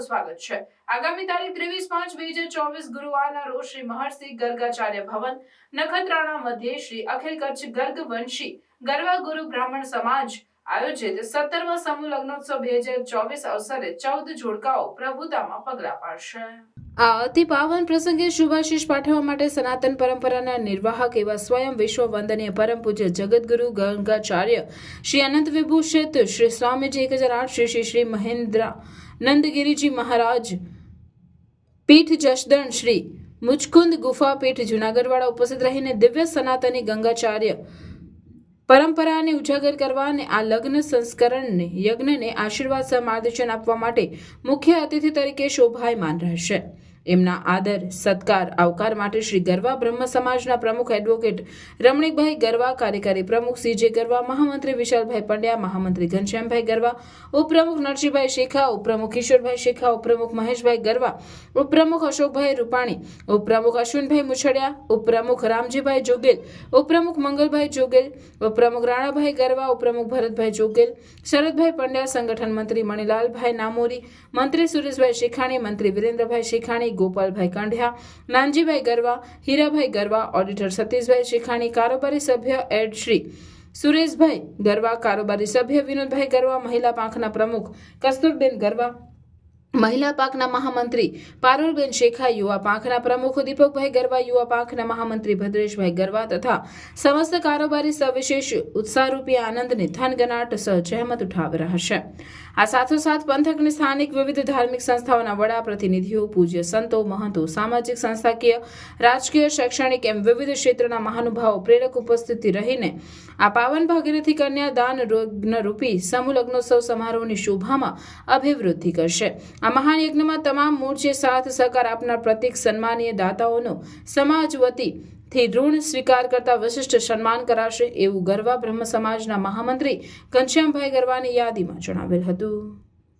સ્વાગત છે. આગામી તારીખ ત્રેવીસ પાંચ બે હજાર ચોવીસ ગુરુવારના રોજ શ્રી મહર્ષિ ગર્ગાચાર્ય ભવન નખત્રાણા મધ્યે શ્રી અખિલ કચ્છ ગર્ગ વંશી ગરવા ગુરુ બ્રાહ્મણ સમાજ આયોજિત સત્તરમા સમૂહ લગ્નોત્સવ બે હજાર ચોવીસ અવસરે ચૌદ જોડકાઓ પ્રભુતામાં પગલા પાડશે. આ અતિ પાવન પ્રસંગે શુભાશીષ પાઠવવા માટે સનાતન પરંપરાના નિર્વાહક એવા સ્વયં વિશ્વ વંદનીય પરમ પૂજ્ય જગતગુરુ ગંગાચાર્ય શ્રી અનંત વિભૂષિત શ્રી સ્વામીજી એક હજાર આઠ, શ્રી શ્રી શ્રી મહેન્દ્ર નંદગીરીજી મહારાજ, પીઠ જસદણ, શ્રી મુચકુંદ ગુફા પીઠ જુનાગઢવાળા ઉપસ્થિત રહીને દિવ્ય સનાતની ગંગાચાર્ય પરંપરાને ઉજાગર કરવા અને આ લગ્ન સંસ્કરણને, યજ્ઞને આશીર્વાદ માર્ગદર્શન આપવા માટે મુખ્ય અતિથિ તરીકે શોભાયમાન રહેશે. એમના આદર, સત્કાર, આવકાર માટે શ્રી ગરવા બ્રહ્મ સમાજના પ્રમુખ એડવોકેટ રમણીકભાઈ ગરવા, કાર્યકારી પ્રમુખ સીજે ગરવા, મહામંત્રી વિશાલભાઈ પંડ્યા, મહામંત્રી ઘનશ્યામભાઈ ગરવા, ઉપપ્રમુખ નરસિંહભાઈ શેખા, ઉપપ્રમુખ કિશોરભાઈ શેખા, ઉપપ્રમુખ મહેશભાઈ ગરવા, ઉપપ્રમુખ અશોકભાઈ રૂપાણી, ઉપપ્રમુખ અશ્વિનભાઈ મુછડિયા, ઉપપ્રમુખ રામજીભાઈ જોગેલ, ઉપપ્રમુખ મંગલભાઈ જોગેલ, ઉપપ્રમુખ રાણાભાઈ ગરવા, ઉપપ્રમુખ ભરતભાઈ જોગેલ, શરદભાઈ પંડ્યા, સંગઠન મંત્રી મણિલાલભાઈ નામોરી, મંત્રી સુરેશભાઈ શેખાણી, મંત્રી વિરેન્દ્રભાઈ શેખાણી ગોપાલભાઈ કંઢિયા, નાનજીભાઈ ગરવા, હીરાભાઈ ગરવા ઓડિટર સતીશભાઈ શેખાણી, કારોબારી સભ્ય એડ શ્રી સુરેશભાઈ ગરવા, કારોબારી સભ્ય વિનોદભાઈ ગરવા, મહિલા પાંખના પ્રમુખ કસ્તુરબેન ગરવા મહિલા પાકના મહામંત્રી પારુલબેન શેખા યુવા પાંખના પ્રમુખ દીપકભાઈ ગરવા, યુવા પાંખના મહામંત્રી ભદ્રેશભાઈ ગરવા તથા સમસ્ત કારોબારી સવિશેષ ઉત્સાહરૂપી આનંદને થનગનાટ સહ જહેમત ઉઠાવી રહ્યા છે આ સાથોસાથ પંથકની સ્થાનિક વિવિધ ધાર્મિક સંસ્થાઓના વડા પ્રતિનિધિઓ પૂજ્ય સંતો, મહંતો, સામાજિક સંસ્થાકીય, રાજકીય, શૈક્ષણિક એમ વિવિધ ક્ષેત્રના મહાનુભાવો પ્રેરક ઉપસ્થિતિ રહીને આ પાવન ભાગીરથી કન્યા દાન રૂપી સમૂહ લગ્નોત્સવ સમારોહની શોભામાં અભિવૃદ્ધિ કરશે. આ મહાન યજ્ઞમાં તમામ મોરચે સાથ સહકાર આપનાર પ્રતિક સન્માનીય દાતાઓનો સમાજ વતી થી ઋણ સ્વીકાર કરતા વિશિષ્ટ સન્માન કરાશે એવું ગરવા બ્રહ્મ સમાજના મહામંત્રી ઘનશ્યામભાઈ ગરવાની યાદીમાં જણાવેલ હતું.